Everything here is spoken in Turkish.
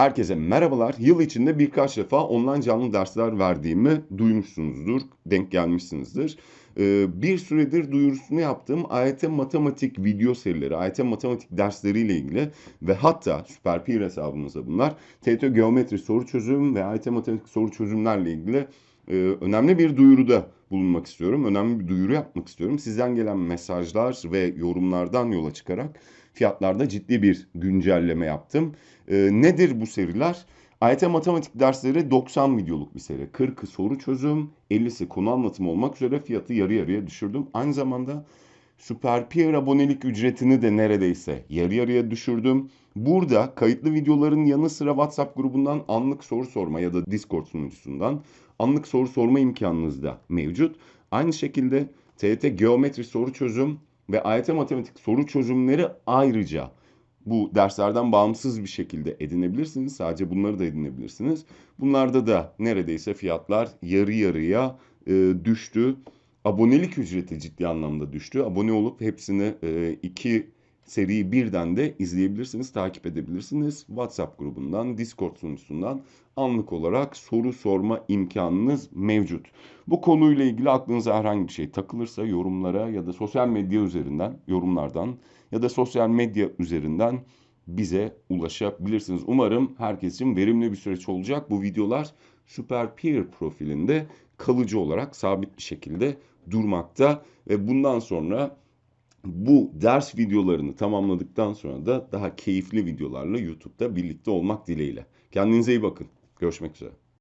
Herkese merhabalar. Yıl içinde birkaç defa online canlı dersler verdiğimi duymuşsunuzdur, denk gelmişsinizdir. Ee, bir süredir duyurusunu yaptığım AYT matematik video serileri, AYT matematik dersleriyle ilgili ve hatta Süper Peer hesabımızda bunlar TET geometri soru çözüm ve AYT matematik soru çözümlerle ilgili e, önemli bir duyuruda bulunmak istiyorum. Önemli bir duyuru yapmak istiyorum. Sizden gelen mesajlar ve yorumlardan yola çıkarak fiyatlarda ciddi bir güncelleme yaptım. E, nedir bu seriler? AYT matematik dersleri 90 videoluk bir seri. 40'ı soru çözüm, 50'si konu anlatımı olmak üzere fiyatı yarı yarıya düşürdüm. Aynı zamanda Süper Peer abonelik ücretini de neredeyse yarı yarıya düşürdüm. Burada kayıtlı videoların yanı sıra WhatsApp grubundan anlık soru sorma ya da Discord sunucusundan anlık soru sorma imkanınız da mevcut. Aynı şekilde TET geometri soru çözüm ve AYT matematik soru çözümleri ayrıca bu derslerden bağımsız bir şekilde edinebilirsiniz. Sadece bunları da edinebilirsiniz. Bunlarda da neredeyse fiyatlar yarı yarıya e, düştü. Abonelik ücreti ciddi anlamda düştü. Abone olup hepsini e, iki seriyi birden de izleyebilirsiniz, takip edebilirsiniz. WhatsApp grubundan, Discord sunucusundan anlık olarak soru sorma imkanınız mevcut. Bu konuyla ilgili aklınıza herhangi bir şey takılırsa yorumlara ya da sosyal medya üzerinden, yorumlardan ya da sosyal medya üzerinden bize ulaşabilirsiniz. Umarım herkes için verimli bir süreç olacak. Bu videolar Super Peer profilinde kalıcı olarak sabit bir şekilde durmakta ve bundan sonra bu ders videolarını tamamladıktan sonra da daha keyifli videolarla YouTube'da birlikte olmak dileğiyle. Kendinize iyi bakın. Görüşmek üzere.